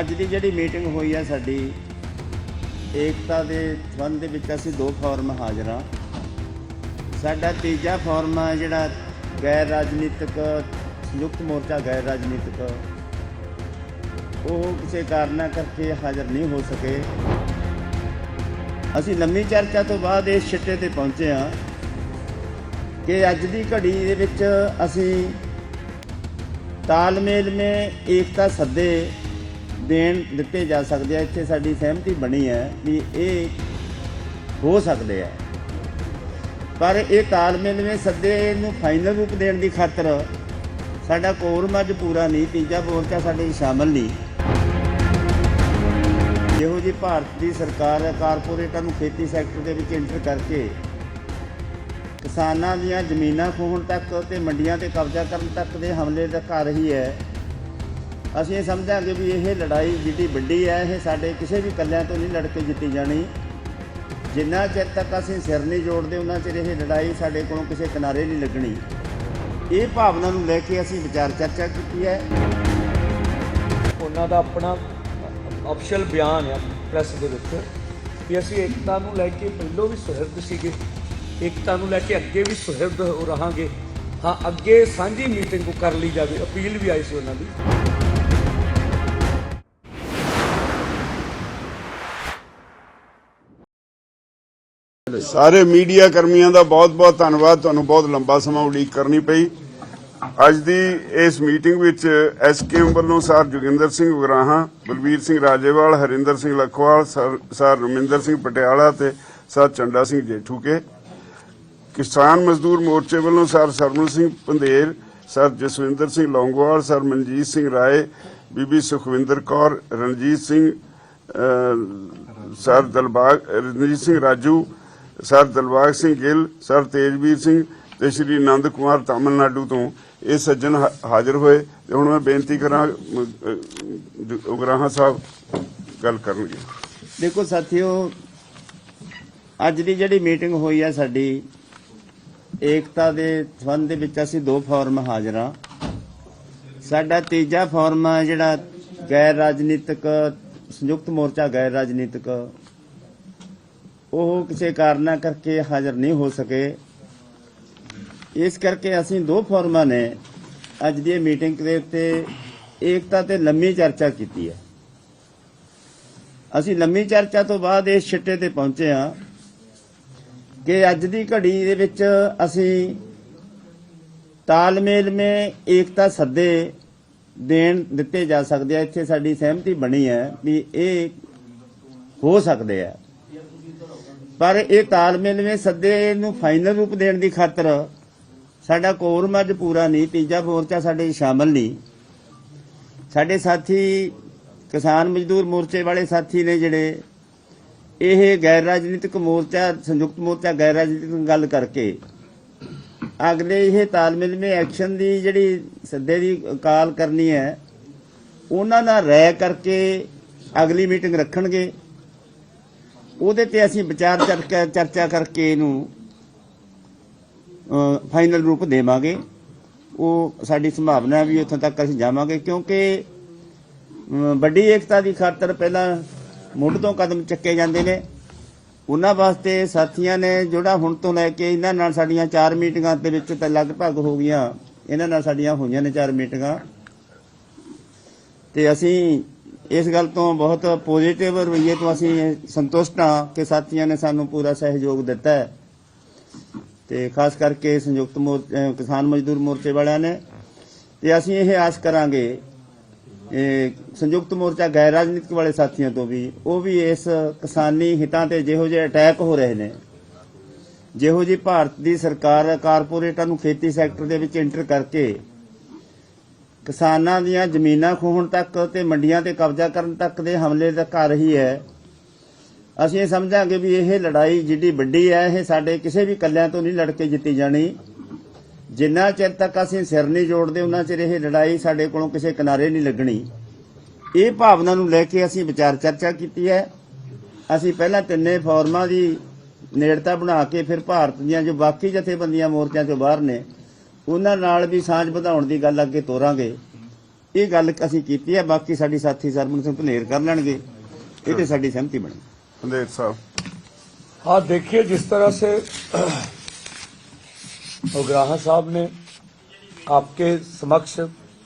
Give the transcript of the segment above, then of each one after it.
ਅੱਜ ਦੀ ਜਿਹੜੀ ਮੀਟਿੰਗ ਹੋਈ ਹੈ ਸਾਡੀ, ਏਕਤਾ ਦੇ ਸੰਬੰਧ ਦੇ ਵਿੱਚ ਅਸੀਂ ਦੋ ਫੋਰਮ ਹਾਜ਼ਰ ਹਾਂ। ਸਾਡਾ ਤੀਜਾ ਫੋਰਮ ਹੈ ਜਿਹੜਾ ਗੈਰ ਰਾਜਨੀਤਿਕ, ਸੰਯੁਕਤ ਮੋਰਚਾ ਗੈਰ ਰਾਜਨੀਤਿਕ। ਉਹ ਕਿਸੇ ਕਾਰਨਾਂ ਕਰਕੇ ਹਾਜ਼ਰ ਨਹੀਂ ਹੋ ਸਕੇ। ਅਸੀਂ ਲੰਮੀ ਚਰਚਾ ਤੋਂ ਬਾਅਦ ਇਸ ਛਿੱਟੇ ਤੇ ਪਹੁੰਚੇ ਹਾਂ ਕਿ ਅੱਜ ਦੀ ਘੜੀ ਦੇ ਵਿੱਚ ਅਸੀਂ ਤਾਲਮੇਲ ਮੇ ਏਕਤਾ ਸੱਦੇ ਦੇਣ ਦਿੱਤੇ ਜਾ ਸਕਦੇ ਆ, ਇੱਥੇ ਸਾਡੀ ਸਹਿਮਤੀ ਬਣੀ ਹੈ ਵੀ ਇਹ ਹੋ ਸਕਦੇ ਆ। ਪਰ ਇਹ ਤਾਲਮੇਲ ਮੇ ਸੱਦੇ ਨੂੰ ਫਾਈਨਲ ਰੂਪ ਦੇਣ ਦੀ ਖਾਤਰ ਸਾਡਾ ਕੋਰਮ ਅੱਜ ਪੂਰਾ ਨਹੀਂ, ਤੀਜਾ ਮੋਰਚਾ ਸਾਡੇ ਸ਼ਾਮਲ ਨਹੀਂ। ਜਿਹੋ ਜੀ ਭਾਰਤ ਦੀ ਸਰਕਾਰ ਹੈ, ਕਾਰਪੋਰੇਟਾਂ ਨੂੰ ਖੇਤੀ ਸੈਕਟਰ ਦੇ ਵਿੱਚ ਇੰਟਰ ਕਰਕੇ ਕਿਸਾਨਾਂ ਦੀਆਂ ਜ਼ਮੀਨਾਂ ਖੋਹਣ ਤੱਕ ਤੇ ਮੰਡੀਆਂ ਤੇ ਕਬਜ਼ਾ ਕਰਨ ਤੱਕ ਦੇ ਹਮਲੇ ਦਾ ਕਰ ਰਹੀ ਹੈ। ਅਸੀਂ ਇਹ ਸਮਝਾਂਗੇ ਵੀ ਇਹ ਲੜਾਈ ਜਿਹੜੀ ਵੱਡੀ ਹੈ, ਇਹ ਸਾਡੇ ਕਿਸੇ ਵੀ ਕੱਲਿਆਂ ਤੋਂ ਨਹੀਂ ਲੜ ਕੇ ਜਿੱਤੀ ਜਾਣੀ। ਜਿੰਨਾ ਚਿਰ ਤੱਕ ਅਸੀਂ ਸਿਰ ਨਹੀਂ ਜੋੜਦੇ ਉਹਨਾਂ ਚਿਰ ਇਹ ਲੜਾਈ ਸਾਡੇ ਕੋਲੋਂ ਕਿਸੇ ਕਿਨਾਰੇ ਨਹੀਂ ਲੱਗਣੀ। ਇਹ ਭਾਵਨਾ ਨੂੰ ਲੈ ਕੇ ਅਸੀਂ ਵਿਚਾਰ ਚਰਚਾ ਕੀਤੀ ਹੈ। ਉਹਨਾਂ ਦਾ ਆਪਣਾ ਅਫੀਸ਼ੀਅਲ ਬਿਆਨ ਆ ਪ੍ਰੈਸ ਦੇ ਵਿੱਚ ਕਿ ਅਸੀਂ ਏਕਤਾ ਨੂੰ ਲੈ ਕੇ ਪਹਿਲੋਂ ਵੀ ਸੁਹਿਰਦ ਸੀਗੇ। ਏਕਤਾ ਨੂੰ ਲੈ ਕੇ ਅੱਗੇ ਵੀ ਸੁਹਿਰਦ ਰਹਾਂਗੇ। ਹਾਂ, ਅੱਗੇ ਸਾਂਝੀ ਮੀਟਿੰਗ ਕਰ ਲਈ ਜਾਵੇ, ਅਪੀਲ ਵੀ ਆਈ ਸੀ ਉਹਨਾਂ ਦੀ। ਸਾਰੇ ਮੀਡੀਆ ਕਰਮੀਆਂ ਦਾ ਬਹੁਤ-ਬਹੁਤ ਧੰਨਵਾਦ। ਤੁਹਾਨੂੰ ਬਹੁਤ ਲੰਬਾ ਸਮਾਂ ਉਡੀਕ ਕਰਨੀ ਪਈ। ਅੱਜ ਦੀ ਇਸ ਮੀਟਿੰਗ ਵਿੱਚ ਐਸਕੇਐਮ ਵੱਲੋਂ ਸਰ ਜੋਗਿੰਦਰ ਸਿੰਘ ਉਗਰਾਹਾਂ, ਬਲਬੀਰ ਸਿੰਘ ਰਾਜੇਵਾਲ, ਹਰਿੰਦਰ ਸਿੰਘ ਲਖਵਾਲ, ਸਰ ਰਮਿੰਦਰ ਸਿੰਘ ਪਟਿਆਲਾ ਤੇ ਸਰ ਚੰਡਾ ਸਿੰਘ ਜੇਠੂਕੇ, ਕਿਸਾਨ ਮਜ਼ਦੂਰ ਮੋਰਚੇ ਵੱਲੋਂ sir Sarwan Singh Pandher, sir Jaswinder Singh Longowal, sir Manjeet Singh Rai, ਬੀਬੀ Sukhwinder Kaur, Ranjit Singh sir Dalbag, Ranjit Singh Raju sir Dalbag Singh Gill sir Tejveer Singh ਤੇ ਸ਼੍ਰੀ ਆਨੰਦ ਕੁਮਾਰ ਤਾਮਿਲਨਾਡੂ ਤੋਂ ਇਹ ਸੱਜਣ ਹਾਜ਼ਰ ਹੋਏ ਤੇ ਹੁਣ ਮੈਂ ਬੇਨਤੀ ਕਰਾਂ ਅਹ, ਉਗਰਾਹਾਂ ਸਾਹਿਬ ਗੱਲ ਕਰਨਗੇ। ਦੇਖੋ ਸਾਥੀਓ ਅੱਜ ਦੀ ਜਿਹੜੀ ਮੀਟਿੰਗ ਹੋਈ ਹੈ ਸਾਡੀ ਏਕਤਾ ਦੇ ਸੰਬੰਧ ਦੇ ਵਿੱਚ ਅਸੀਂ ਦੋ ਫੋਰਮ ਹਾਜ਼ਰ ਹਾਂ। ਸਾਡਾ ਤੀਜਾ ਫੋਰਮ ਹੈ ਜਿਹੜਾ ਗੈਰ ਰਾਜਨੀਤਿਕ ਸੰਯੁਕਤ ਮੋਰਚਾ ਗੈਰ ਰਾਜਨੀਤਿਕ ਉਹ ਕਿਸੇ ਕਾਰਨਾਂ ਕਰਕੇ ਹਾਜ਼ਰ ਨਹੀਂ ਹੋ ਸਕੇ। ਇਸ ਕਰਕੇ ਅਸੀਂ ਦੋ ਫੋਰਮਾਂ ਨੇ ਅੱਜ ਦੀ ਮੀਟਿੰਗ ਦੇ ਉੱਤੇ ਏਕਤਾ ਤੇ ਲੰਮੀ ਚਰਚਾ ਕੀਤੀ ਹੈ। ਅਸੀਂ ਲੰਮੀ ਚਰਚਾ ਤੋਂ ਬਾਅਦ ਇਸ ਛਿੱਟੇ ਤੇ ਪਹੁੰਚੇ ਹਾਂ ਕਿ ਅੱਜ ਦੀ ਘੜੀ ਦੇ ਵਿੱਚ ਅਸੀਂ ਤਾਲਮੇਲ ਮੇ ਏਕਤਾ ਸੱਦੇ ਦੇਣ ਦਿੱਤੇ ਜਾ ਸਕਦੇ ਆ। ਇੱਥੇ ਸਾਡੀ ਸਹਿਮਤੀ ਬਣੀ ਹੈ ਵੀ ਇਹ ਹੋ ਸਕਦੇ ਆ। ਪਰ ਇਹ ਤਾਲਮੇਲਵੇਂ ਸੱਦੇ ਨੂੰ ਫਾਈਨਲ ਰੂਪ ਦੇਣ ਦੀ ਖਾਤਰ ਸਾਡਾ ਕੋਰਮ ਅੱਜ ਪੂਰਾ ਨਹੀਂ, ਤੀਜਾ ਮੋਰਚਾ ਸਾਡੇ ਸ਼ਾਮਲ ਨਹੀਂ। ਸਾਡੇ ਸਾਥੀ ਕਿਸਾਨ ਮਜ਼ਦੂਰ ਮੋਰਚੇ ਵਾਲੇ ਸਾਥੀ ਨੇ ਜਿਹੜੇ ਇਹ ਗੈਰ ਰਾਜਨੀਤਿਕ ਮੋਰਚਾ, ਸੰਯੁਕਤ ਮੋਰਚਾ, ਗੈਰ ਰਾਜਨੀਤਿਕ ਗੱਲ ਕਰਕੇ ਅਗਲੇ ਇਹ ਤਾਲਮੇਲ ਮੇ ਐਕਸ਼ਨ ਦੀ ਜਿਹੜੀ ਸੱਦੇ ਦੀ ਕਾਲ ਕਰਨੀ ਹੈ, ਉਹਨਾਂ ਨਾਲ ਰਾਇ ਕਰਕੇ ਅਗਲੀ ਮੀਟਿੰਗ ਰੱਖਣਗੇ। ਉਹਦੇ ਤੇ ਅਸੀਂ ਵਿਚਾਰ ਚਰਚਾ ਚਰਚਾ ਕਰਕੇ ਇਹਨੂੰ ਫਾਈਨਲ ਰੂਪ ਦੇਵਾਂਗੇ। ਉਹ ਸਾਡੀ ਸੰਭਾਵਨਾ ਵੀ ਉੱਥੋਂ ਤੱਕ ਅਸੀਂ ਜਾਵਾਂਗੇ ਕਿਉਂਕਿ ਵੱਡੀ ਏਕਤਾ ਦੀ ਖਾਤਰ ਪਹਿਲਾਂ ਮੁੱਢ ਤੋਂ ਕਦਮ ਚੱਕੇ ਜਾਂਦੇ ਨੇ। ਉਹਨਾਂ ਵਾਸਤੇ ਸਾਥੀਆਂ ਨੇ ਜਿਹੜਾ ਹੁਣ ਤੋਂ ਲੈ ਕੇ ਇਹਨਾਂ ਨਾਲ ਸਾਡੀਆਂ ਚਾਰ ਮੀਟਿੰਗਾਂ ਦੇ ਵਿੱਚ ਤਾਂ ਲਗਭਗ ਹੋ ਗਈਆਂ। ਇਹਨਾਂ ਨਾਲ ਸਾਡੀਆਂ ਹੋਈਆਂ ਨੇ ਚਾਰ ਮੀਟਿੰਗਾਂ। ਤੇ ਅਸੀਂ ਇਸ ਗੱਲ ਤੋਂ ਬਹੁਤ ਪੋਜ਼ਿਟਿਵ ਰਵੱਈਏ ਤੋਂ ਅਸੀਂ ਸੰਤੁਸ਼ਟ ਹਾਂ ਕਿ ਸਾਥੀਆਂ ਨੇ ਸਾਨੂੰ ਪੂਰਾ ਸਹਿਯੋਗ ਦਿੱਤਾ ਹੈ। ਤੇ ਖਾਸ ਕਰਕੇ ਸੰਯੁਕਤ ਮੋਰ ਕਿਸਾਨ ਮਜ਼ਦੂਰ ਮੋਰਚੇ ਵਾਲਿਆਂ ਨੇ। ਤੇ ਅਸੀਂ ਇਹ ਆਸ ਕਰਾਂਗੇ, ਇਹ ਸੰਯੁਕਤ ਮੋਰਚਾ ਗੈਰ ਰਾਜਨੀਤਿਕ ਵਾਲੇ ਸਾਥੀਆਂ ਤੋਂ ਵੀ, ਉਹ ਵੀ ਇਸ ਕਿਸਾਨੀ ਹਿੱਤਾਂ ਤੇ ਜਿਹੋ ਜਿਹੇ ਅਟੈਕ ਹੋ ਰਹੇ ਨੇ। ਜਿਹੋ ਜੀ ਭਾਰਤ ਦੀ ਸਰਕਾਰ ਕਾਰਪੋਰੇਟਾਂ ਨੂੰ ਖੇਤੀ ਸੈਕਟਰ ਦੇ ਵਿੱਚ ਐਂਟਰ ਕਰਕੇ ਕਿਸਾਨਾਂ ਦੀਆਂ ਜ਼ਮੀਨਾਂ ਖੋਹਣ ਤੱਕ ਤੇ ਮੰਡੀਆਂ ਤੇ ਕਬਜ਼ਾ ਕਰਨ ਤੱਕ ਦੇ ਹਮਲੇ ਦਾ ਕਰ ਰਹੀ ਹੈ। ਅਸੀਂ ਇਹ ਸਮਝਾਂਗੇ ਵੀ ਇਹ ਲੜਾਈ ਜਿਹੜੀ ਵੱਡੀ ਹੈ, ਇਹ ਸਾਡੇ ਕਿਸੇ ਵੀ ਕੱਲਿਆਂ ਤੋਂ ਨਹੀਂ ਲੜ ਕੇ ਜਿੱਤੀ ਜਾਣੀ। ਜਿੰਨਾ ਚਿਰ ਤੱਕ ਅਸੀਂ ਸਿਰ ਨਹੀਂ ਜੋੜਦੇ, ਉਹਨਾਂ ਚਿਰ ਇਹ ਲੜਾਈ ਸਾਡੇ ਕੋਲੋਂ ਕਿਸੇ ਕਿਨਾਰੇ ਨਹੀਂ ਲੱਗਣੀ। ਇਹ ਭਾਵਨਾ ਨੂੰ ਲੈ ਕੇ ਅਸੀਂ ਵਿਚਾਰ ਚਰਚਾ ਕੀਤੀ ਹੈ। ਅਸੀਂ ਪਹਿਲਾਂ ਤਿੰਨੇ ਫੋਰਮਾਂ ਦੀ ਨੇੜਤਾ ਬਣਾ ਕੇ ਫਿਰ ਭਾਰਤ ਦੀਆਂ ਜੋ ਬਾਕੀ ਜਥੇਬੰਦੀਆਂ ਮੋਰਚਿਆਂ ਤੋਂ ਬਾਹਰ ਨੇ ਉਹਨਾਂ ਨਾਲ ਵੀ ਸਾਂਝ ਵਧਾਉਣ ਦੀ ਗੱਲ ਅੱਗੇ ਤੋਰਾਂਗੇ ਇਹ ਗੱਲ ਅਸੀਂ ਕੀਤੀ ਹੈ ਬਾਕੀ ਸਾਡੀ ਸਾਥੀ ਸਰਮਨ ਸਿੰਘ ਭਲੇਰ ਕਰ ਲੈਣਗੇ ਇਹ ਤੇ ਸਾਡੀ ਸਹਿਮਤੀ ਬਣੀ ਅੰਦੇਰ ਸਾਹਿਬ हाँ देखिए जिस तरह से उग्राहा साहब ने आपके समक्ष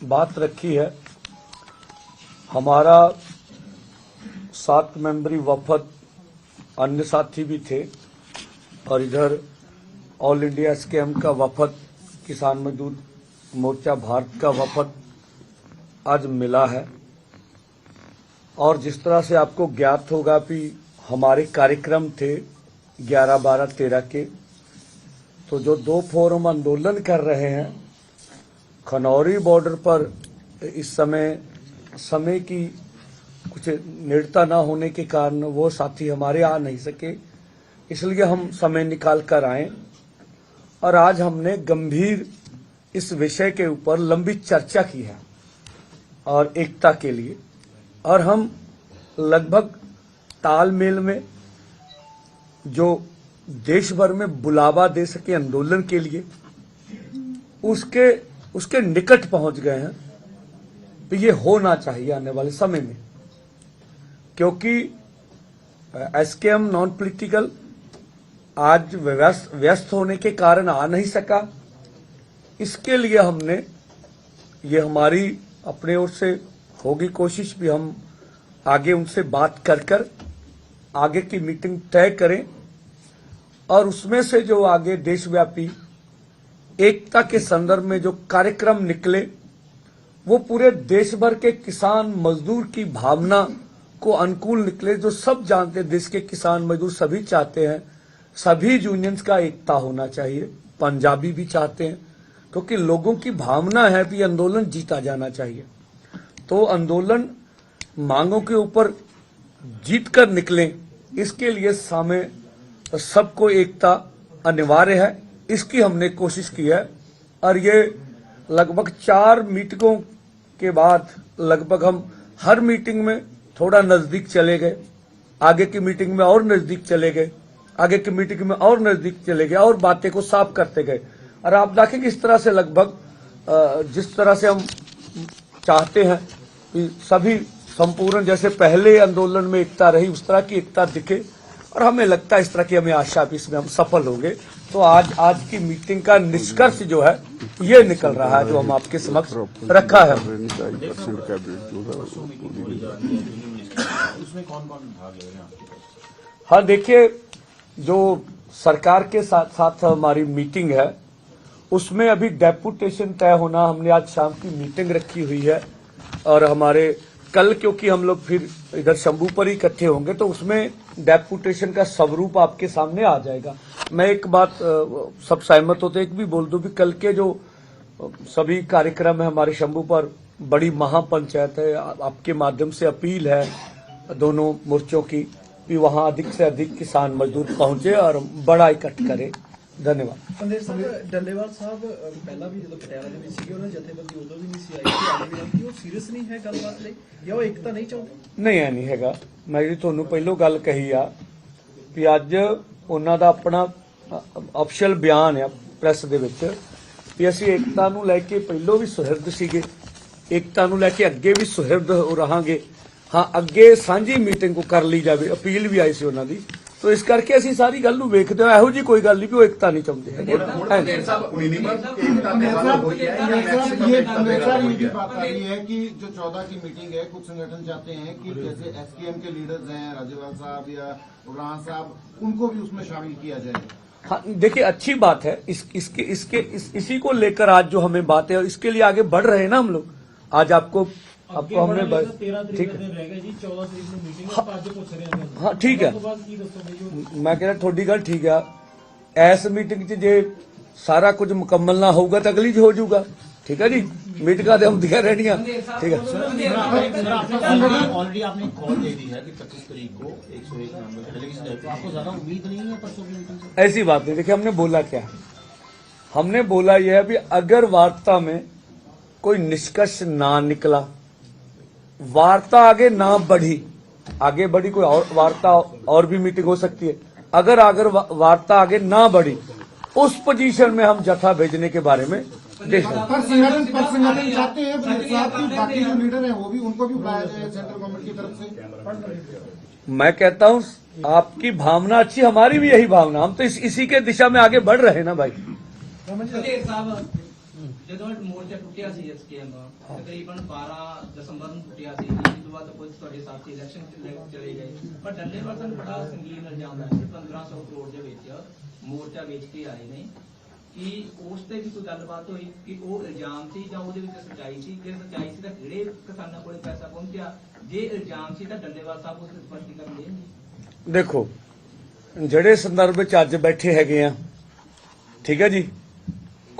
बात रखी है हमारा सात मेंबरी वफद अन्य साथी भी थे और इधर ऑल इंडिया स्कैम का वफद किसान मजदूर मोर्चा भारत का वफद आज मिला है। और जिस तरह से आपको ज्ञात होगा कि हमारे कार्यक्रम थे 11 12 13 के तो जो दो फोरम आंदोलन कर रहे हैं, खनौरी बॉर्डर पर इस समय समय की कुछ निरता ना होने के कारण वो साथी हमारे आ नहीं सके, इसलिए हम समय निकाल कर आए। और आज हमने गंभीर इस विषय के ऊपर लंबी चर्चा की है और एकता के लिए। और हम लगभग तालमेल में जो देश भर में बुलावा दे सके आंदोलन के लिए, उसके उसके निकट पहुँच गए हैं तो ये होना चाहिए आने वाले समय में। क्योंकि एसकेएम नॉन पॉलिटिकल आज व्यस्त व्यस्त होने के कारण आ नहीं सका। इसके लिए हमने ये हमारी अपने ओर से होगी कोशिश भी हम आगे उनसे बात कर कर आगे की मीटिंग तय करें और उसमें से जो आगे देशव्यापी एकता के संदर्भ में जो कार्यक्रम निकले, वो पूरे देश भर के किसान मजदूर की भावना को अनुकूल निकले, जो सब जानते देश के किसान मजदूर सभी चाहते हैं सभी यूनियंस का एकता होना चाहिए। पंजाबी भी चाहते हैं, क्योंकि लोगों की भावना है कि आंदोलन जीता जाना चाहिए। तो आंदोलन मांगों के ऊपर जीत कर निकले, इसके लिए सामे सबको एकता अनिवार्य है। इसकी हमने कोशिश की है। और ये लगभग चार मीटिंगों के बाद लगभग हम हर मीटिंग में थोड़ा नज़दीक चले गए। आगे की मीटिंग में और नज़दीक चले गए। आगे की मीटिंग में और नज़दीक चले गए और बातें को साफ़ करते गए। और आप देखेंगे इस तरह से लगभग जिस तरह से हम चाहते हैं कि सभी संपूर्ण, जैसे पहले आंदोलन में एकता रही, उस तरह की एकता दिखे। और हमें लगता है इस तरह की हमें आशा भी इसमें हम सफल होंगे। तो आज आज की मीटिंग का निष्कर्ष जो है, ये निकल रहा है जो हम आपके समक्ष रखा है है। हाँ देखिए जो सरकार के साथ साथ हमारी मीटिंग है, उसमें अभी डेपुटेशन तय होना, हमने आज शाम की मीटिंग रखी हुई है, और हमारे, कल क्योंकि हम लोग फिर इधर शंभू पर ही इकट्ठे होंगे तो उसमें डेपुटेशन का स्वरूप आपके सामने आ जाएगा। मैं एक बात सब सहमत होते एक भी बोल दूँ भी कल के जो सभी कार्यक्रम है हमारे शंभू पर, बड़ी महापंचायत है आपके माध्यम से अपील है, दोनों मोर्चों की कि वहां अधिक से अधिक किसान मजदूर पहुंचे और बड़ा इकट्ठ करें धन्यवाद ਸੰਦੇਸ਼ ਸਾਹਿਬ ਡੱਲੇਵਾਲ ਸਾਹਿਬ ਅਹ, ਪਹਿਲਾਂ ਵੀ ਜਦੋਂ ਪਟਿਆਲਾ ਦੇ ਵਿੱਚ ਸੀਗੇ ਉਹਨਾਂ ਦੀ ਜਥੇਬੰਦੀ ਉਦੋਂ ਵੀ ਨਹੀਂ ਸੀ ਆਈ ਸੀ ਅੱਜ ਵੀ ਨਹੀਂ ਸੀ ਉਹ ਸੀਰੀਅਸ ਨਹੀਂ ਹੈ ਗੱਲਬਾਤ ਲਈ ਜਾਂ ਉਹ ਇੱਕ ਤਾਂ ਨਹੀਂ ਚਾਹੁੰਦੇ ਨਹੀਂ ਐ ਨਹੀਂ ਹੈਗਾ ਮੈਂ ਜਿਹੜੀ ਤੁਹਾਨੂੰ ਪਹਿਲੋਂ ਗੱਲ ਕਹੀ ਆ ਵੀ ਅੱਜ ਉਹਨਾਂ ਦਾ ਆਪਣਾ ਅਫੀਸ਼ੀਅਲ ਬਿਆਨ ਆ ਪ੍ਰੈਸ ਦੇ ਵਿੱਚ ਵੀ ਅਸੀਂ ਏਕਤਾ ਨੂੰ ਲੈ ਕੇ ਪਹਿਲੋਂ ਵੀ ਸੁਹਿਰਦ ਸੀਗੇ ਏਕਤਾ ਨੂੰ ਲੈ ਕੇ ਅੱਗੇ ਵੀ ਸੁਹਿਰਦ ਰਹਾਂਗੇ ਹਾਂ ਅੱਗੇ ਸਾਂਝੀ ਮੀਟਿੰਗ ਕੋ ਕਰ ਲਈ ਜਾਵੇ ਅਪੀਲ ਵੀ ਆਈ ਸੀ ਉਹਨਾਂ ਦੀ ਤੋ ਇਸ ਕਰਕੇ ਅਸੀਂ ਸਾਰੀ ਗੱਲ ਨੂੰ ਵੇਖਦੇ ਹਾਂ ਇਹੋ ਜੀ ਕੋਈ ਗੱਲ ਨਹੀਂ ਵੀ ਉਹ ਏਕਤਾ ਨਹੀਂ ਚਾਹੁੰਦੇ ਹੈਗੇ ਹਾਂਜੀ। ये हमेशा ये भी बात आ रही है कि जो चौदह की मीटिंग है कुछ संगठन चाहते हैं कि जैसे एसकेएम के लीडर्स हैं राज्यपाल साहब या उमरान साहब उनको भी उसमें शामिल किया जाए हाँ देखिए अच्छी बात है इस इसके इसके इस, इसी को लेकर आज जो हमें बात है इसके लिए आगे बढ़ रहे हैं ना हम लोग आज आपको आपको हमने ब- ठीक है ਰਹਿ ਗਏ ਜੀ 14 ਤਰੀਕ ਨੂੰ ਮੀਟਿੰਗ ਆਪਾਂ ਅੱਜ ਪੁੱਛ ਰਹੇ ਹਾਂ ਹਾਂ ਠੀਕ ਹੈ ਬਾਅਦ ਕੀ ਦੱਸੋਗੇ ਜੀ ਮੈਂ ਕਹਿੰਦਾ ਤੁਹਾਡੀ ਗੱਲ ਠੀਕ ਆ ਐਸ ਮੀਟਿੰਗ 'ਚ ਜੇ ਸਾਰਾ ਕੁਝ ਮੁਕੰਮਲ ਨਾ ਹੋਊਗਾ ਤਾਂ ਅਗਲੀ 'ਚ ਹੋ ਜਾਊਗਾ ਠੀਕ ਹੈ ਜੀ ਮੀਟਿੰਗਾਂ ਤੇ ਹੁੰਦੀਆਂ ਰਹਿਣੀਆਂ ਠੀਕ ਹੈ ऑलरेडी आपने कॉल दे दी है कि 25 तारीख को 101 नंबर का डेलीगेशन है तो आपको ज्यादा उम्मीद नहीं है परसों की मीटिंग से ऐसी बात नहीं देखिए हमने बोला क्या हमने बोला यह है भी अगर वार्ता में कोई निष्कर्ष ना निकला वार्ता आगे ना बढ़ी आगे बढ़ी कोई और वार्ता और भी मीटिंग हो सकती है। अगर अगर वार्ता आगे ना बढ़ी उस पोजीशन में हम जथा भेजने के बारे में पर संगठन पर संगठन चाहते हैं तो बाकी जो लीडर हैं वो भी उनको भी बुलाया जाए सेंट्रल गवर्नमेंट की तरफ़ से। मैं कहता हूँ आपकी भावना अच्छी हमारी भी यही भावना। हम तो इस, इसी के दिशा में आगे बढ़ रहे हैं ना भाई। ਜਦੋਂ ਇਹ ਮੋਰਚਾ ਟੁੱਟਿਆ ਸੀ ਐਸਕੇਐਮ ਤਕਰੀਬਨ 12 ਦਸੰਬਰ ਨੂੰ ਟੁੱਟਿਆ ਸੀ। ਇਸ ਤੋਂ ਬਾਅਦ ਕੁਝ ਤੁਹਾਡੇ ਸਾਥੀ ਇਲੈਕਸ਼ਨ ਚਲੇ ਗਏ। ਪਰ ਡੱਲੇਵਾਲ ਸਾਨੂੰ ਬੜਾ ਸੰਗੀਨ ਇਲਜ਼ਾਮ ਹੈ ਕਿ 1500 ਕਰੋੜ ਦੇ ਵਿੱਚ ਮੋਰਚਾ ਵੇਚ ਕੇ ਆਏ ਨੇ। ਕਿ ਉਸ ਤੇ ਵੀ ਕੋਈ ਗੱਲਬਾਤ ਹੋਈ? ਕਿ ਉਹ ਇਲਜ਼ਾਮ ਸੀ ਜਾਂ ਉਹਦੇ ਵਿੱਚ ਸੱਚਾਈ ਸੀ? ਜੇ ਸੱਚਾਈ ਸੀ ਤਾਂ ਕਿਹੜੇ ਕਿਸਾਨਾਂ ਕੋਲੇ ਪੈਸਾ ਪਹੁੰਚਿਆ? ਜੇ ਇਲਜ਼ਾਮ ਸੀ ਤਾਂ ਡੱਲੇਵਾਲ ਸਾਹਿਬ ਉਸ ਤੇ ਸਪਸ਼ਟੀਕਰਨ ਦੇਣਗੇ ਦੇਖੋ ਜਿਹੜੇ ਸੰਦਰਭ ਵਿੱਚ ਅੱਜ ਬੈਠੇ ਹੈਗੇ ਆ ਠੀਕ ਹੈ ਜੀ?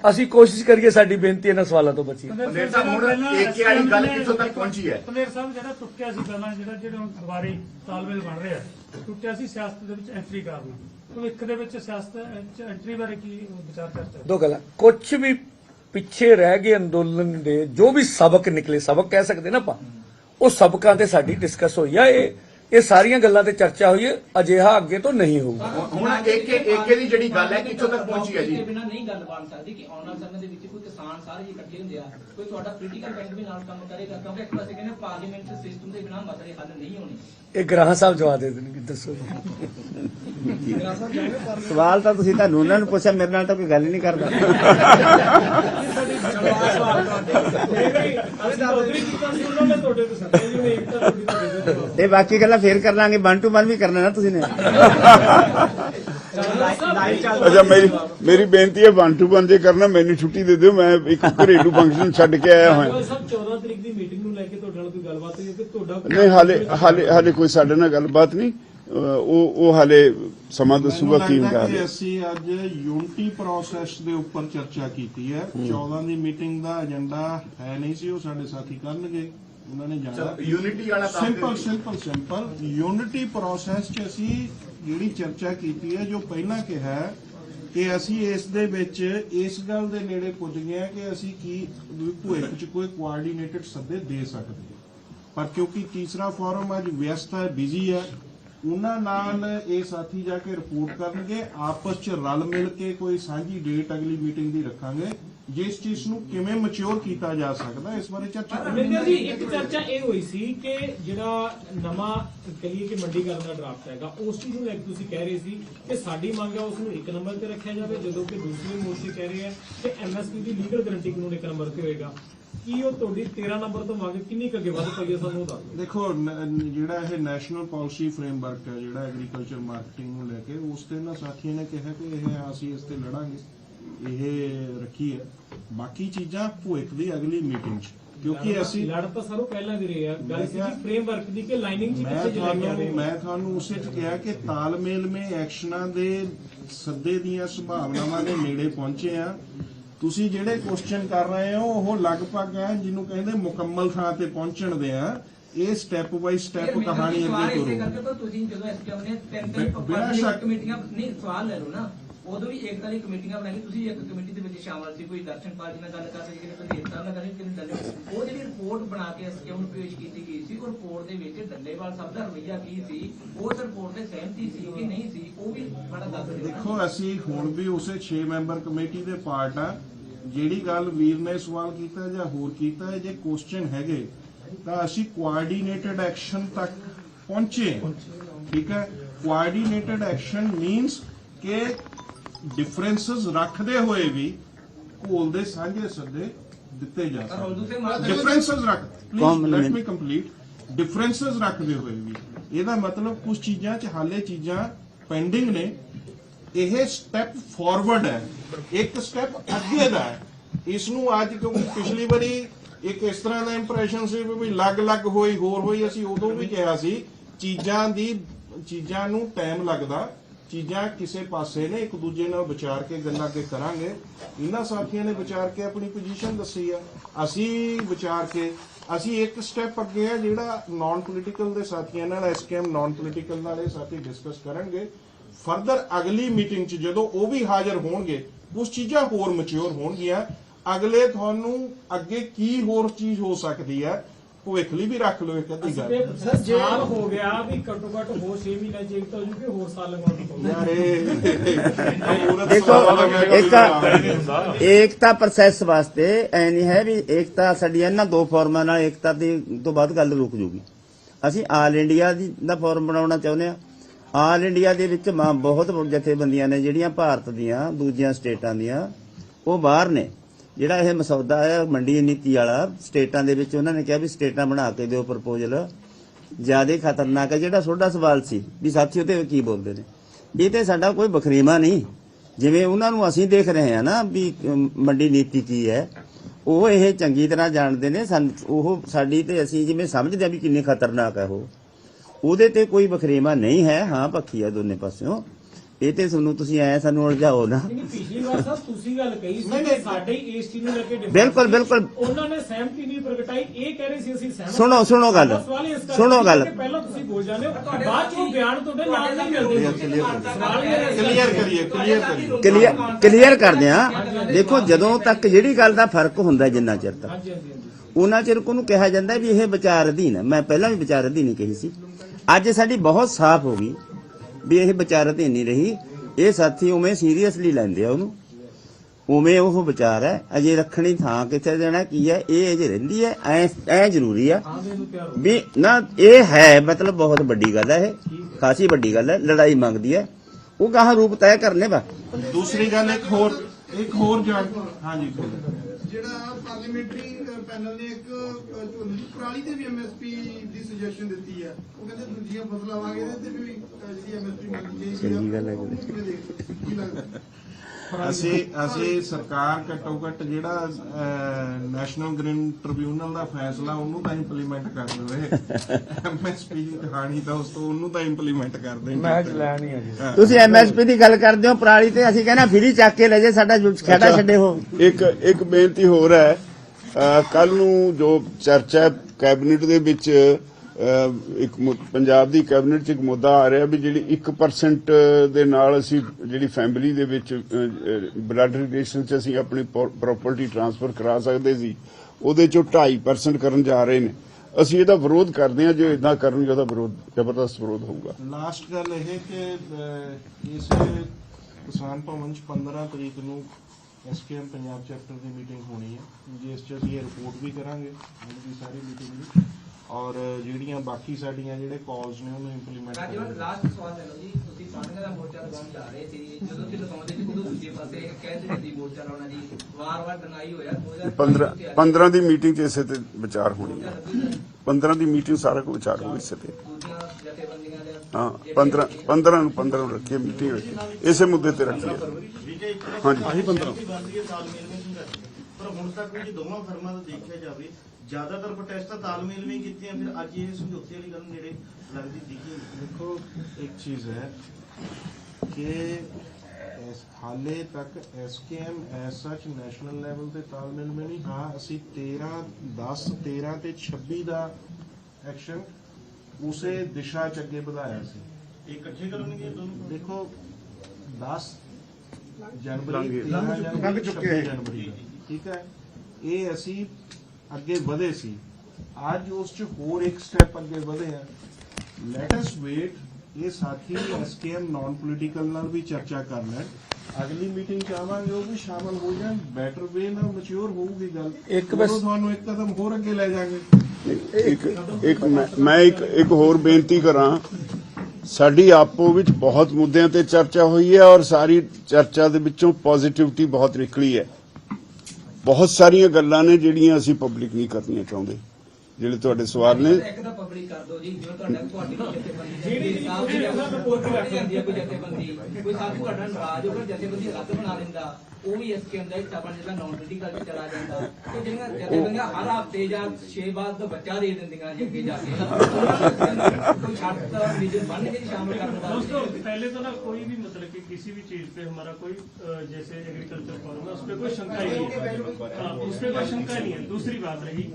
ਅਸੀਂ ਕੋਸ਼ਿਸ਼ ਕਰੀਏ ਸਾਡੀ ਬੇਨਤੀ ਇਹਨਾਂ ਸਵਾਲਾਂ ਤੋਂ ਬਚੀਏ। ਪਲੇਰ ਸਾਹਿਬ ਹੁਣ ਏਕੇ ਵਾਲੀ ਗੱਲ ਕਿੱਥੋਂ ਤੱਕ ਪਹੁੰਚੀ ਹੈ। ਪਲੇਰ ਸਾਹਿਬ ਜਿਹੜਾ ਟੁੱਟਿਆ ਸੀ ਪਹਿਲਾਂ ਜਿਹੜਾ ਜਿਹੜਾ ਹੁਣ ਦੁਬਾਰੇ ਤਾਲਮੇਲ ਬਣ ਰਿਹਾ ਟੁੱਟਿਆ ਸੀ ਸਿਆਸਤ ਦੇ ਵਿੱਚ ਐਂਟਰੀ ਕਰਨਾ ਭਵਿੱਖ ਦੇ ਵਿੱਚ ਸਿਆਸਤ ਚ ਐਂਟਰੀ ਬਾਰੇ ਕੀ ਵਿਚਾਰ ਚਰਚਾ ਦੋ ਗੱਲਾਂ ਕੁਝ ਵੀ ਪਿੱਛੇ ਰਹਿ ਗਏ ਅੰਦੋਲਨ ਦੇ ਜੋ ਵੀ ਸਬਕ ਨਿਕਲੇ ਸਬਕ ਕਹਿ ਸਕਦੇ ਨਾ ਆਪਾਂ ਉਹ ਸਬਕਾਂ ਤੇ ਸਾਡੀ ਡਿਸਕਸ ਹੋਈ ਆ ਇਹ ਇਹ ਸਾਰੀਆਂ ਗੱਲਾਂ ਤੇ ਚਰਚਾ ਹੋਈ ਹੈ ਅਜਿਹਾ ਅੱਗੇ ਤੋਂ ਨਹੀਂ ਹੋਊਗਾ। ਹੁਣ ਏਕੇ ਏਕੇ ਦੀ ਜਿਹੜੀ ਗੱਲ ਹੈ ਕਿੱਥੋਂ ਤੱਕ ਪਹੁੰਚੀ ਹੈ ਜੀ। ਬਿਨਾਂ ਨਹੀਂ ਗੱਲ ਬਣ ਸਕਦੀ ਕਿ ਆਉਣ ਵਾਲੇ ਸਮੇਂ ਦੇ ਵਿੱਚ ਕੋਈ ਕਿਸਾਨ ਸਾਰੇ ਇਕੱਠੇ ਹੁੰਦੇ ਆ ਕੋਈ ਤੁਹਾਡਾ ਪੋਲੀਟੀਕਲ ਬੈਂਕ ਵੀ ਨਾਲ ਕੰਮ ਕਰੇਗਾ ਕਿਉਂਕਿ ਇੱਕ ਪਾਸੇ ਕਹਿੰਦੇ ਪਾਰਲੀਮੈਂਟ ਸਿਸਟਮ ਦੇ ਬਿਨਾਂ ਮਸਲੇ ਹੱਲ ਨਹੀਂ ਹੋਣੇ। ਇਹ ਗ੍ਰਾਹ ਸਾਹਿਬ ਜਵਾਬ ਦੇ ਦੇਣਗੇ ਦੱਸੋ। ਸਵਾਲ ਤਾਂ ਤੁਸੀਂ ਤੁਹਾਨੂੰ ਉਹਨਾਂ ਨੂੰ ਪੁੱਛਿਆ ਮੇਰੇ ਨਾਲ ਤਾਂ ਕੋਈ ਗੱਲ ਹੀ ਨਹੀਂ ਕਰਦਾ। ਤੇ ਬਾਕੀ ਗੱਲਾਂ ਫੇਰ ਕਰ ਲਾਂਗੇ ਵਨ ਟੂ ਵਨ ਵੀ ਕਰਨਾ ਨਾ ਤੁਸੀਂ ਨੇ। ਅੱਛਾ ਮੇਰੀ ਮੇਰੀ ਬੇਨਤੀ ਹੈ ਵਨ ਟੂ ਵਨ ਜੇ ਕਰਨਾ ਮੈਨੂੰ ਛੁੱਟੀ ਦੇ ਦਿਓ ਮੈਂ ਇੱਕ ਘਰੇਲੂ ਫੰਕਸ਼ਨ ਛੱਡ ਕੇ ਆਇਆ ਹੋਇਆ। ਸਭ 14 ਤਰੀਕ ਦੀ ਮੀਟਿੰਗ ਨੂੰ ਲੈ ਕੇ ਤੁਹਾਡੇ ਨਾਲ ਕੋਈ ਗੱਲਬਾਤ ਹੋਈ ਹੈ ਕਿ ਤੁਹਾਡਾ ਨਹੀਂ ਹਾਲੇ ਹਾਲੇ ਹਾਲੇ ਕੋਈ ਸਾਡੇ ਨਾਲ ਗੱਲਬਾਤ ਨਹੀਂ। ਉਹ ਉਹ ਹਾਲੇ ਸਮਾਂ ਦੱਸੂਗਾ ਕੀ ਹੁੰਦਾ ਕਿ ਅਸੀਂ ਅੱਜ ਯੂਨਿਟੀ ਪ੍ਰੋਸੈਸ ਦੇ ਉੱਪਰ ਚਰਚਾ ਕੀਤੀ ਹੈ। 14 ਦੀ ਮੀਟਿੰਗ ਦਾ ਏਜੰਡਾ ਹੈ ਨਹੀਂ ਸੀ ਉਹ ਸਾਡੇ ਸਾਥੀ ਕਰਨਗੇ। ਉਹਨਾਂ ਨੇ ਜਾਣਾ। ਯੂਨਿਟੀ ਵਾਲਾ ਕੰਮ simple simple simple unity process 'ਚ ਅਸੀਂ ਜਿਹੜੀ ਚਰਚਾ ਕੀਤੀ ਹੈ ਜੋ ਪਹਿਲਾਂ ਕਿਹਾ ਹੈ ਕਿ ਅਸੀਂ ਇਸ ਦੇ ਵਿੱਚ ਇਸ ਗੱਲ ਦੇ ਨੇੜੇ ਪੁੱਜ ਗਏ ਹਾਂ ਕਿ ਅਸੀਂ ਕੀ ਭਵਿੱਖ 'ਚ ਕੋਈ ਕੋਆਰਡੀਨੇਟਡ ਸੱਦੇ ਦੇ ਸਕਦੇ ਹਾਂ। ਪਰ ਕਿਉਂਕਿ ਤੀਸਰਾ ਫੋਰਮ ਅੱਜ ਵਿਅਸਤ ਹੈ ਬਿਜ਼ੀ ਹੈ ਉਹਨਾਂ ਨਾਲ ਇਹ ਸਾਥੀ ਜਾ ਕੇ ਰਿਪੋਰਟ ਕਰਨਗੇ ਆਪਸ 'ਚ ਰਲ ਮਿਲ ਕੇ ਕੋਈ ਸਾਂਝੀ ਡੇਟ ਅਗਲੀ ਮੀਟਿੰਗ ਦੀ ਰੱਖਾਂਗੇ। ਜਿਸ ਚੀਜ਼ ਨੂੰ ਕਿਵੇਂ ਮੈਚੁਰ ਕੀਤਾ ਜਾ ਸਕਦਾ ਇਸ ਬਾਰੇ ਚਰਚਾ ਅਮਰਿੰਦਰ ਜੀ ਇੱਕ ਚਰਚਾ ਇਹ ਹੋਈ ਸੀ ਕਿ ਜਿਹੜਾ ਨਵਾਂ ਕਹੀਏ ਕਿ ਮੰਡੀਕਰਨ ਦਾ ਡਰਾਫਟ ਹੈਗਾ ਉਸ ਚੀਜ਼ ਨੂੰ ਲੈ ਕੇ ਤੁਸੀਂ ਕਹਿ ਰਹੇ ਸੀ ਕਿ ਸਾਡੀ ਮੰਗ ਹੈ ਉਸ ਨੂੰ ਇੱਕ ਨੰਬਰ ਤੇ ਰੱਖਿਆ ਜਾਵੇ ਜਦੋਂ ਕਿ ਦੂਸਰੀ ਮੋਰਚੇ ਕਹਿ ਰਹੇ ਆ ਕਿ ਐਮਐਸਪੀ ਦੀ ਲੀਗਲ ਗਾਰੰਟੀ ਕਾਨੂੰਨ ਇੱਕ ਨੰਬਰ ਤੇ ਹੋਏਗਾ। ਕੀ ਉਹ ਤੁਹਾਡੀ 13 ਨੰਬਰ ਤੋਂ ਮੰਗ ਕਿੰਨੀ ਕੁ ਅੱਗੇ ਵੱਧ ਪਈ ਹੈ ਸਾਨੂੰ ਦੱਸ ਦੇਖੋ ਜਿਹੜਾ ਇਹ ਨੈਸ਼ਨਲ ਪਾਲਿਸੀ ਫਰੇਮਵਰਕ ਹੈ ਜਿਹੜਾ ਐਗਰੀਕਲਚਰ ਮਾਰਕੀਟਿੰਗ ਨੂੰ ਲੈ ਕੇ ਉਸ ਤੇ ਨਾ ਸਾਥੀਆਂ ਨੇ ਕਿਹਾ ਕਿ ਇਹ ਅਸੀਂ ਇਸ ਤੇ ਲੜਾਂਗੇ। ਇਹ ਰੱਖੀ ਹੈ। ਬਾਕੀ ਚੀਜ਼ਾਂ ਭੁਇਕ ਦੀ ਅਗਲੀ ਮੀਟਿੰਗ 'ਚ। ਕਿਉਂਕਿ ਅਸੀਂ ਲੜ ਤਾਂ ਸਾਰੋ ਪਹਿਲਾਂ ਵੀ ਰਹੇ ਆ। ਗੱਲ ਸੀ ਫਰੇਮਵਰਕ ਦੀ ਕਿ ਲਾਈਨਿੰਗ ਚ ਕਿੱਥੇ ਜੇ ਰਹੇ ਹੋ? ਮੈਂ ਤੁਹਾਨੂੰ ਉਸੇ ਚ ਕਿਹਾ ਕਿ ਤਾਲਮੇਲ ਮੇ ਐਕਸ਼ਨਾਂ ਦੇ ਸੱਦੇ ਦੀਆਂ ਸੰਭਾਵਨਾਵਾਂ ਦੇ ਨੇੜੇ ਪਹੁੰਚੇ ਆ। ਤੁਸੀਂ ਜਿਹੜੇ ਕੁਐਸਚਨ ਕਰ ਰਹੇ ਹੋ ਉਹ ਲਗਭਗ ਹੈ ਜਿਹਨੂੰ ਕਹਿੰਦੇ ਮੁਕੰਮਲ ਥਾਂ ਤੇ ਪਹੁੰਚਣ ਦੇ ਆ। ਇਹ ਸਟੈਪ ਬਾਈ ਸਟੈਪ ਕਹਾਣੀ ਅੱਗੇ ਤਾਂ ਤੁਸੀਂ ਜਦੋਂ ਐਸਕੇਐਮ ਨੇ ਤਿੰਨ ਤਿੰਨ ਸ਼ੱਕ। ਕਮੇਟੀਆਂ ਨਹੀਂ ਸਵਾਲ ਲੈ ਲਓ ਨਾ। ਉਦੋਂ ਵੀ ਇੱਕ ਤਰ੍ਹਾਂ ਕਮੇਟੀਆਂ ਬਣਾਈ। ਤੁਸੀਂ ਇੱਕ ਕਮੇਟੀ ਦੇ ਵਿੱਚ ਸ਼ਾਮਲ ਸੀ, ਕੋਈ ਦਰਸ਼ਨ ਪਾਰਟੀ ਨਾਲ ਗੱਲ ਕਰ ਰਹੀ ਕਿ ਕੋਈ ਏਕਤਾ ਨਾਲ ਕਰ ਰਹੀ ਡੱਲੇ ਉਹ ਜਿਹੜੀ ਰਿਪੋਰਟ ਬਣਾ ਕੇ ਐਸਕੇਐਮ ਨੂੰ ਪੇਸ਼ ਕੀਤੀ ਗਈ ਸੀ, ਉਹ ਰਿਪੋਰਟ ਦੇ ਵਿੱਚ ਡੱਲੇਵਾਲ ਸਾਹਿਬ ਦਾ ਰਵੱਈਆ ਕੀ ਸੀ ਉਸ ਰਿਪੋਰਟ ਤੇ ਸਹਿਮਤੀ ਸੀ ਕਿ ਨਹੀਂ ਸੀ, ਉਹ ਵੀ ਬੜਾ ਦੱਸ ਦੇਖੋ, ਅਸੀਂ ਹੁਣ ਵੀ ਉਸੇ 6 ਮੈਂਬਰ ਕਮੇਟੀ ਦੇ ਪਾਰਟ ਆ। ਜਿਹੜੀ ਗੱਲ ਵੀਰ ਨੇ ਸਵਾਲ ਕੀਤਾ ਜਾਂ ਹੋਰ ਕੀਤਾ ਹੈ, ਜੇ ਕੁਐਸਚਨ ਹੈਗੇ, ਤਾਂ ਅਸੀਂ ਕੋਆਰਡੀਨੇਟਡ ਐਕਸ਼ਨ ਤੱਕ ਪਹੁੰਚੇ। ਠੀਕ ਹੈ? ਕੋਆਰਡੀਨੇਟਡ ਐਕਸ਼ਨ ਮੀਨਸ ਕਿ ਡਿਫਰੈਂਸਸ ਰੱਖਦੇ ਹੋਏ ਵੀ ਘੋਲ ਦੇ ਸਾਂਝੇ ਸੱਦੇ ਦਿੱਤੇ ਜਾ ਸਕਦੇ ਡਿਫਰੈਂਸਸ ਰੱਖ ਲੈਟ. ਮੀ ਕੰਪਲੀਟ ਡਿਫਰੈਂਸਸ ਰੱਖਦੇ ਹੋਏ ਵੀ ਇਹਦਾ ਮਤਲਬ ਕੁਝ ਚੀਜ਼ਾਂ 'ਚ ਹਾਲੇ ਚੀਜ਼ਾਂ ਪੈਂਡਿੰਗ ਨੇ। ਇਹ ਸਟੈਪ ਫਾਰਵਰਡ ਹੈ। ਇੱਕ ਸਟੈਪ ਅੱਗੇ ਦਾ ਹੈ। ਇਸ ਨੂੰ ਅੱਜ ਕਿਉਂਕਿ ਪਿਛਲੀ ਵਾਰੀ ਇੱਕ ਇਸ ਤਰ੍ਹਾਂ ਦਾ ਇੰਪ੍ਰੈਸ਼ਨ ਸੀ ਵੀ ਲੱਗ-ਲੱਗ ਹੋਈ ਹੋਰ ਹੋਈ ਅਸੀਂ ਉਦੋਂ ਵੀ ਕਿਹਾ ਸੀ ਚੀਜ਼ਾਂ ਦੀ ਚੀਜ਼ਾਂ ਨੂੰ ਟਾਈਮ ਲੱਗਦਾ। ਚੀਜ਼ਾਂ ਕਿਸੇ ਪਾਸੇ ਨੇ, ਇੱਕ ਦੂਜੇ ਨਾਲ ਵਿਚਾਰ ਕੇ, ਗੱਲਾਂ ਕੇ ਕਰਾਂਗੇ। ਇਹਨਾਂ ਸਾਥੀਆਂ ਨੇ ਵਿਚਾਰ ਕੇ ਆਪਣੀ ਪੋਜੀਸ਼ਨ ਦੱਸੀ ਆ। ਅਸੀਂ ਵਿਚਾਰ ਕੇ, ਅਸੀਂ ਇੱਕ ਸਟੈਪ ਅੱਗੇ ਆ ਜਿਹੜਾ ਨਾਨ ਪੋਲੀਟੀਕਲ ਦੇ ਸਾਥੀਆਂ ਨਾਲ ਐਸਕੇਐਮ ਨਾਨ ਪੋਲੀਟੀਕਲ ਨਾਲ ਇਹ ਸਾਥੀ ਡਿਸਕਸ ਕਰਨਗੇ। ਫਰਦਰ ਅਗਲੀ ਮੀਟਿੰਗ 'ਚ ਜਦੋਂ ਉਹ ਵੀ ਹਾਜ਼ਰ ਹੋਣਗੇ, ਉਸ ਚੀਜ਼ਾਂ ਹੋਰ ਮੈਚੁਰ ਹੋਣਗੀਆਂ। ਅਗਲੇ ਤੁਹਾਨੂੰ ਅੱਗੇ ਕੀ ਹੋਰ ਚੀਜ਼ ਹੋ ਸਕਦੀ ਹੈ ਭਵਿੱਖ ਲਈ ਵੀ ਰੱਖ ਲਓ ਇੱਕ ਅੱਧੀ ਗੱਲ। ਸਰ ਸਾਲ ਹੋ ਗਿਆ ਵੀ ਘੱਟੋ ਘੱਟ ਹੋਰ 6 ਮਹੀਨੇ ਇੱਕ ਤਾਂ ਹੋ ਜੂਗੇ ਹੋਰ ਸਾਲ ਲਗਾਉਣ ਪਊਗੀ। ਯਾਰ ਇਹ ਅਮੂਰਤ ਦੇਖੋ ਇੱਕ ਏਕਤਾ ਪ੍ਰੋਸੈਸ ਵਾਸਤੇ ਐ ਨਹੀਂ ਹੈ ਵੀ ਏਕਤਾ ਸਾਡੀ ਇਹਨਾਂ ਦੋ ਫਾਰਮਾਂ ਨਾਲ ਏਕਤਾ ਦੀ ਤੋਂ ਬਾਅਦ ਗੱਲ ਰੁਕ ਜੂਗੀ। ਅਸੀਂ ਆਲ ਇੰਡੀਆ ਦੀ ਦਾ ਫਾਰਮ ਬਣਾਉਣਾ ਚਾਹੁੰਦੇ ਆ ਆਲ ਇੰਡੀਆ ਦੇ ਵਿੱਚ ਬਹੁਤ ਜਥੇਬੰਦੀਆਂ ਨੇ ਜਿਹੜੀਆਂ ਭਾਰਤ ਦੀਆਂ ਦੂਜੀਆਂ ਸਟੇਟਾਂ ਦੀਆਂ ਉਹ ਬਾਹਰ ਨੇ। ਜਿਹੜਾ ਇਹ ਮਸੌਦਾ ਹੈ ਮੰਡੀ ਨੀਤੀ ਵਾਲਾ, ਸਟੇਟਾਂ ਦੇ ਵਿੱਚ ਉਹਨਾਂ ਨੇ ਕਿਹਾ ਵੀ ਸਟੇਟਾਂ ਬਣਾ ਕੇ ਦਿਓ ਪ੍ਰਪੋਜ਼ਲ। ਜ਼ਿਆਦਾ ਖਤਰਨਾਕ ਹੈ, ਜਿਹੜਾ ਤੁਹਾਡਾ ਸਵਾਲ ਸੀ, ਵੀ ਸਾਥੀ ਉਹਤੇ ਕੀ ਬੋਲਦੇ ਨੇ? ਇਹ ਤੇ ਸਾਡਾ ਕੋਈ ਬਖਰੀਮਾ ਨਹੀਂ। ਜਿਵੇਂ ਉਹਨਾਂ ਨੂੰ ਅਸੀਂ ਦੇਖ ਰਹੇ ਹਾਂ ਨਾ ਵੀ ਮੰਡੀ ਨੀਤੀ ਕੀ ਹੈ, ਉਹ ਇਹ ਚੰਗੀ ਤਰ੍ਹਾਂ ਜਾਣਦੇ ਨੇ ਸਾਨੂੰ ਉਹ ਸਾਡੀ ਤੇ ਅਸੀਂ ਜਿਵੇਂ ਸਮਝਦੇ ਆ ਵੀ ਕਿੰਨੀ ਖਤਰਨਾਕ ਹੈ ਉਹ। ਉਹਦੇ ਤੇ ਕੋਈ ਬਖਰੀਮਾ ਨਹੀਂ ਹੈ। ਹਾਂ, ਪੱਖੀ ਆ ਦੋਨੇ ਪਾਸਿਓਂ। ਇਹ ਤੇ ਤੁਹਾਨੂੰ ਤੁਸੀਂ ਐ ਸਾਨੂੰ ਉਲਝਾਓ ਨਾ। ਨਹੀਂ ਪਿਛਲੀ ਵਾਰ ਸਾਹਿਬ ਤੁਸੀਂ ਗੱਲ ਕਹੀ ਸੀ ਕਿ ਸਾਡੇ ਇਸ ਚੀਜ਼ ਨੂੰ ਲੈ ਕੇ difference ਬਿਲਕੁਲ, ਬਿਲਕੁਲ। ਉਹਨਾਂ ਨੇ ਸਹਿਮਤੀ ਨਹੀਂ ਪ੍ਰਗਟਾਈ ਇਹ ਕਹਿ ਰਹੇ ਸੀ ਅਸੀਂ ਸਹਿਮਤ ਸੁਣੋ, ਸੁਣੋ ਗੱਲ। ਸਾਡਾ ਸਵਾਲ ਇਸ ਕਰਕੇ ਸੁਣੋ ਗੱਲ। ਕਿ ਪਹਿਲਾਂ ਤੁਸੀਂ ਬੋਲ ਜਾਂਦੇ ਹੋ। ਬਾਅਦ ਚ ਬਿਆਨ ਤੁਹਾਡੇ ਨਾਲ ਨਹੀਂ ਮਿਲਦੇ। ਸਵਾਲ ਕਲੀਅਰ ਕਰੀਏ ਕਲੀਅਰ ਕਰੀਏ। ਕਲੀਅਰ ਕਲੀਅਰ ਕਰਦੇ ਆ ਦੇਖੋ ਜਦੋਂ ਤੱਕ ਜਿਹੜੀ ਗੱਲ ਦਾ ਫ਼ਰਕ ਹੁੰਦਾ ਜਿੰਨਾ ਚਿਰ ਤੱਕ ਹਾਂਜੀ ਹਾਂਜੀ ਹਾਂਜੀ। ਉਹਨਾਂ ਚਿਰ ਕੋ ਨੂੰ ਕਿਹਾ ਜਾਂਦਾ ਵੀ ਇਹ ਵਿਚਾਰ ਅਧੀਨ ਹੈ। ਮੈਂ ਪਹਿਲਾਂ ਵੀ ਵਿਚਾਰ ਅਧੀਨ ਹੀ ਕਹੀ ਸੀ। ਅੱਜ ਸਾਡੀ ਬਹੁਤ ਸਾਫ਼ ਹੋ ਗਈ। ਵੀ ਇਹ ਵਿਚਾਰ ਅਧੀਨ ਨਹੀਂ ਰਹੀ। ਇਹ ਸਾਥੀ ਉਵੇਂ ਸੀਰੀਅਸਲੀ ਲੈਂਦੇ ਆ ਉਹਨੂੰ। ਉਵੇਂ ਉਹ ਵਿਚਾਰ ਹੈ। ਅਜੇ ਰੱਖਣੀ ਥਾਂ ਕਿੱਥੇ ਦੇਣਾ ਕੀ ਹੈ ਇਹ ਅਜੇ ਰਹਿੰਦੀ ਹੈ। ਐ ਐ ਜ਼ਰੂਰੀ ਆ। ਹਾਂ ਹੋ ਵੀ ਨਾ ਇਹ ਹੈ ਮਤਲਬ ਬਹੁਤ ਵੱਡੀ ਗੱਲ ਹੈ ਇਹ। ਖਾਸੀ ਵੱਡੀ ਗੱਲ ਹੈ। ਲੜਾਈ ਮੰਗਦੀ ਹੈ। ਉਹ ਕਹਾ ਰੂਪ ਤੈਅ ਕਰਨੇ ਵਾ। ਦੂਸਰੀ ਗੱਲ ਇੱਕ ਹੋਰ ਇੱਕ ਹੋਰ ਜਾਣ। ਹਾਂਜੀ। ਜਿਹੜਾ ਪਾਰਲੀਮੈਂਟਰੀ ਪੈਨਲ ਨੇ ਇੱਕ ਪਰਾਲੀ ਤੇ ਵੀ ਐਮਐਸਪੀ ਦੀ ਸੁਜੈਸ਼ਨ ਦਿੱਤੀ ਹੈ। ਉਹ ਕਹਿੰਦੇ ਦੂਜੀਆਂ ਫਸਲਾਂ ਵਾਂਗੇ ਇਹਦੇ ਤੇ ਵੀ ਜਿਹੜੀ ਐਮਐਸਪੀ ਮਿਲਣੀ ਚਾਹੀਦੀ ਚੰਗੀ ਗੱਲ ਹੈ? ਕੀ ਲੱਗਦਾ। ਅਸੀਂ ਅਸੀਂ ਸਰਕਾਰ ਘੱਟੋ ਘੱਟ ਜਿਹੜਾ ਨੈਸ਼ਨਲ ਗ੍ਰੀਨ ਟ੍ਰਿਬਿਊਨਲ ਦਾ ਫੈਸਲਾ ਉਹਨੂੰ ਤਾਂ ਇੰਪਲੀਮੈਂਟ ਕਰ ਦੇਵੇ। ਐਮਐਸਪੀ ਦੀ ਕਹਾਣੀ ਤਾਂ ਉਸ ਤੋਂ ਉਹਨੂੰ ਤਾਂ ਇੰਪਲੀਮੈਂਟ ਕਰ ਦੇ ਮੈਚ ਲੈਣੀ ਹੈ। ਜੀ ਤੁਸੀਂ ਐਮਐਸਪੀ ਦੀ ਗੱਲ ਕਰਦੇ ਹੋ ਪਰਾਲੀ ਤੇ ਅਸੀਂ ਕਹਿੰਦਾ ਫਰੀ ਚੱਕ ਕੇ ਲੈ ਜੇ ਸਾਡਾ ਖੇਡਾ ਛੱਡੇ ਹੋ। ਇੱਕ ਇੱਕ ਬੇਨਤੀ ਹੋਰ ਹੈ ਕੱਲ ਨੂੰ ਜੋ ਚਰਚਾ ਕੈਬਨਿਟ ਦੇ ਵਿੱਚ ਇੱਕ ਪੰਜਾਬ ਦੀ ਕੈਬਨਿਟ 'ਚ ਇੱਕ ਮੁੱਦਾ ਆ ਰਿਹਾ ਵੀ ਜਿਹੜੀ 1% ਦੇ ਨਾਲ ਅਸੀਂ ਜਿਹੜੀ ਫੈਮਿਲੀ ਦੇ ਵਿੱਚ ਬਲੱਡ ਰਿਲੇਸ਼ਨ 'ਚ ਅਸੀਂ ਆਪਣੀ ਪ੍ਰਾਪਰਟੀ ਟ੍ਰਾਂਸਫਰ ਕਰਾ ਸਕਦੇ ਸੀ, ਉਹਦੇ 'ਚੋਂ 2.5% ਕਰਨ ਜਾ ਰਹੇ ਨੇ। ਅਸੀਂ ਇਹਦਾ ਵਿਰੋਧ ਕਰਦੇ ਹਾਂ, ਜੇ ਇਦਾਂ ਕਰਨਗੇ ਉਹਦਾ ਵਿਰੋਧ, ਜ਼ਬਰਦਸਤ ਵਿਰੋਧ ਹੋਊਗਾ। ਲਾਸਟ ਗੱਲ ਇਹ ਕਿ ਇਸ ਕਿਸਾਨ ਭਵਨ ਚ 15 ਤਰੀਕ ਨੂੰ ਐਸਕੇਐਮ ਪੰਜਾਬ ਚੈਪਟਰ ਦੀ ਮੀਟਿੰਗ ਹੋਣੀ ਹੈ। ਜਿਸ ਚ ਅਸੀਂ ਇਹ ਰਿਪੋਰਟ ਵੀ ਕਰਾਂਗੇ ਅੱਜ ਦੀ ਸਾਰੀ ਮੀਟਿੰਗ ਦੀ। ਔਰ ਜਿਹੜੀਆਂ ਬਾਕੀ ਸਾਡੀਆਂ ਜਿਹੜੇ ਕਾਲਸ ਨੇ ਉਹਨੂੰ ਇੰਪਲੀਮੈਂਟ ਕਰਾਂਗੇ। ਲਾਸਟ ਸਵਾਲ ਲੈ ਲਓ ਜੀ। ਤੁਸੀਂ ਸਾਰਿਆਂ ਦਾ ਮੋਰਚਾ ਲਗਾਉਣ ਜਾ ਰਹੇ ਸੀ। ਜਦੋਂ ਤੁਸੀਂ ਲਗਾਉਂਦੇ ਸੀ ਉਦੋਂ ਦੂਜੇ ਪਾਸੇ ਕਹਿੰਦੇ ਸੀ ਮੋਰਚਾ ਲਾਉਣਾ ਜੀ। ਵਾਰ-ਵਾਰ ਡਨਾਈ ਹੋਇਆ। 15 15 ਦੀ ਮੀਟਿੰਗ 'ਚ ਇਸੇ ਤੇ ਵਿਚਾਰ ਹੋਣੀ ਹੈ। 15 ਦੀ ਮੀਟਿੰਗ ਸਾਰਾ ਕੁਝ ਵਿਚਾਰ ਹੋਊ ਇਸੇ ਤੇ। ਦੂਜੀਆਂ ਜਥੇਬੰਦੀਆਂ ਦੇ ਹਾਂ 15 15 ਨੂੰ 15 ਨੂੰ ਰੱਖੀਏ ਮੀਟਿੰਗ ਰੱਖੀਏ। ਇਸੇ ਮੁੱਦੇ ਤੇ ਰੱਖੀਏ। ਹਾਂਜੀ। ਆਹੀ 15 ਪਰ ਹੁਣ ਤੱਕ ਵੀ ਜੇ ਦੋਵਾਂ ਫਰਮਾਂ ਦਾ ਦੇਖਿਆ ਜਾਵੇ ਜ਼ਿਆਦਾਤਰ ਪ੍ਰੋਟੈਸਟ ਤਾਂ ਤਾਲਮੇਲ ਵਿੱਚ ਕੀਤੇ ਆ ਫਿਰ ਅੱਜ ਇਹ ਸਮਝੌਤੇ ਵਾਲੀ ਗੱਲ ਨੇੜੇ ਲੱਗਦੀ ਦਿਖੀ। ਦੇਖੋ ਇੱਕ ਚੀਜ਼ ਹੈ ਕਿ ਇਸ ਹਾਲੇ ਤੱਕ SKM as such national level ਤੇ ਤਾਲਮੇਲ ਨਹੀਂ ਹਾਂ ਅਸੀਂ 13 10 13 ਤੇ 26 ਦਾ ਐਕਸ਼ਨ ਉਸੇ ਦਿਸ਼ਾ ਚ ਅੱਗੇ ਵਧਾਇਆ ਸੀ। ਇਹ ਇਕੱਠੇ ਕਰਨਗੇ ਦੋਨੋਂ ਦੇਖੋ 10 ਜਨਵਰੀ ਲੰਘ 13 ਜਨਵਰੀ, ਲੰਘ ਚੁੱਕੇ 26 ਹੈ। ਜਨਵਰੀ। ਠੀਕ ਹੈ? ਇਹ ਅਸੀਂ ਅੱਗੇ ਵਧੇ ਸੀ। ਅੱਜ ਉਸ ਚ ਹੋਰ ਇੱਕ ਸਟੈਪ ਅੱਗੇ ਵਧੇ ਆ। ਲੈਟ ਅਸ ਵੇਟ ਇਹ ਸਾਥੀ ਐਸਕੇਐਮ ਨਾਨ ਪੋਲੀਟੀਕਲ ਨਾਲ ਵੀ ਚਰਚਾ ਕਰ ਲੈਣ। ਅਗਲੀ ਮੀਟਿੰਗ ਚ ਆਵਾਂਗੇ ਉਹ ਵੀ ਸ਼ਾਮਲ ਹੋ ਜਾਣ। ਬੈਟਰ ਵੇ ਨਾਲ ਮੈਚੁਰ ਹੋਊਗੀ ਗੱਲ। ਇੱਕ ਬਸ- ਤੁਹਾਨੂੰ ਇੱਕ ਕਦਮ ਹੋਰ ਅੱਗੇ ਲੈ ਜਾਾਂਗੇ। ਇੱਕ ਇੱਕ ਮੈਂ- ਮੈਂ ਇੱਕ ਇੱਕ ਹੋਰ ਬੇਨਤੀ ਕਰਾਂ। ਸਾਡੀ ਆਪੋ ਵਿੱਚ ਬਹੁਤ ਮੁੱਦਿਆਂ ਤੇ ਚਰਚਾ ਹੋਈ ਹੈ ਔਰ ਸਾਰੀ ਚਰਚਾ ਦੇ ਵਿੱਚੋਂ ਪੋਜ਼ਿਟਿਵਿਟੀ ਬਹੁਤ ਨਿਕਲੀ ਹੈ। ਬਹੁਤ ਸਾਰੀਆਂ ਗੱਲਾਂ ਨੇ ਜਿਹੜੀਆਂ ਅਸੀਂ ਪਬਲਿਕ ਨਹੀਂ ਕਰਨੀਆਂ ਚਾਹੁੰਦੇ। ਜਿਹੜੇ ਤੁਹਾਡੇ ਸਵਾਲ ਨੇ ਇੱਕ ਤਾਂ ਪਬਲਿਕ ਕਰ ਦਿਓ ਜੀ ਜਿਵੇਂ ਤੁਹਾਡਾ ਤੁਹਾਡੀ ਕੋਈ ਜਥੇਬੰਦੀ ਜਿਹੜੀ ਸਾਹਿਬ ਦੀ ਰਿਪੋਰਟ ਕਰ ਜਾਂਦੀ ਹੈ ਕੋਈ ਜਥੇਬੰਦੀ ਕੋਈ ਸਾਥੀ ਤੁਹਾਡਾ ਨਾਰਾਜ਼ ਹੋ ਕੇ ਜਥੇਬੰਦੀ ਰੱਦ ਬਣਾ ਲੈਂਦਾ ਉਹ ਵੀ ਐਸਕੇ ਅੰਦਰ ਇੱਕ ਆਪਣਾ ਜਿਹੜਾ ਨਾਨ ਕ੍ਰਿਟੀਕਲ ਚ ਚਲਾ ਜਾਂਦਾ ਤੇ ਜਿਹੜੀਆਂ ਜਥੇਬੰਦੀਆਂ ਹਰ ਹਫਤੇ ਜਾਂ 6 ਬਾਅਦ ਦਾ ਬੱਚਾ ਦੇ ਦਿੰਦੀਆਂ ਜੀ ਅੱਗੇ ਜਾ ਕੇ ਕੋਈ ਛੱਡ ਰੀਜਨ ਬਣ ਕੇ ਸ਼ਾਮਲ ਕਰਨ ਦਾ दोस्तों पहले तो ना कोई भी मतलब कि किसी भी चीज पे हमारा कोई अ, जैसे एग्रीकल्चर फॉर्म है उस पर कोई शंका ही नहीं है हाँ, उस पर कोई शंका नहीं है दूसरी बात रही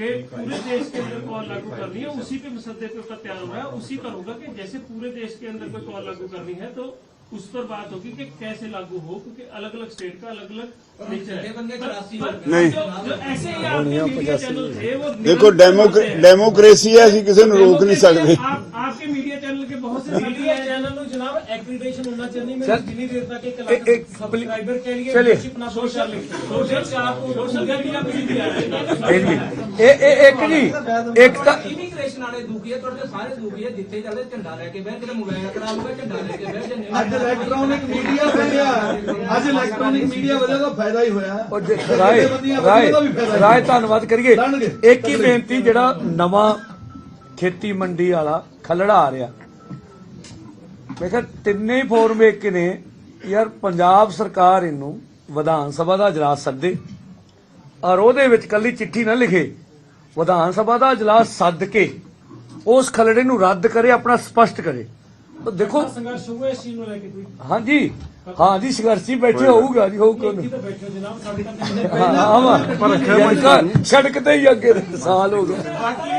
कि पूरे देश के अंदर कॉल लागू करनी है उसी पे मुसदे पे उसका तैयार हुआ है उसी पर होगा कि जैसे पूरे देश के अंदर कोई कॉल लागू करनी है तो उस पर बात होगी कि कैसे लागू हो क्योंकि अलग अलग स्टेट का अलग अलग नेचर है देखो डेमोक्रेसी है। किसी को रोक नहीं सकते। आपके मीडिया बहुत से मीडिया चैनल ਨੂੰ ਜਨਾਬ ਰਾਏ ਰਾਏ ਰਾਏ ਧੰਨਵਾਦ ਕਰੀਏ। ਇੱਕ ਹੀ ਬੇਨਤੀ ਜਿਹੜਾ ਨਵਾਂ ਖੇਤੀ ਮੰਡੀ ਖਲੜਾ ਆ ਰਿਹਾ। ਮੈਂ ਕਿਹਾ ਤਿੰਨੇ ਹੀ ਫੋਰਮ ਵੇਖ ਕੇ ਨੇ ਯਾਰ ਪੰਜਾਬ ਸਰਕਾਰ ਇਹਨੂੰ ਵਿਧਾਨ ਸਭਾ ਦਾ ਇਜਲਾਸ ਸੱਦੇ ਔਰ ਉਹਦੇ ਵਿੱਚ ਕੱਲੀ ਚਿੱਠੀ ਨਾ ਲਿਖੇ ਵਿਧਾਨ ਸਭਾ ਦਾ ਇਜਲਾਸ ਸੱਦ ਕੇ ਉਸ ਖਲੜੇ ਨੂੰ ਰੱਦ ਕਰੇ ਆਪਣਾ ਸਪਸ਼ਟ ਕਰੇ। ਤਾਂ ਦੇਖੋ ਸੰਘਰਸ਼ ਹੋਊਗਾ ਇਸ ਚੀਜ਼ ਨੂੰ ਲੈ ਕੇ ਕੋਈ? ਹਾਂਜੀ। ਹਾਂਜੀ ਸੰਘਰਸ਼ੀ ਬੈਠੇ ਹੋਊਗਾ ਜੀ ਹੋਊਗਾ ਇੱਥੇ ਤਾਂ ਬੈਠੋ ਜਨਾਬ ਸਾਡੇ ਤਾਂ ਹਾਂ ਹਾਂ। ਸੜਕ ਤੇ ਹੀ ਅੱਗੇ ਸਾਲ ਹੋ ਗਏ।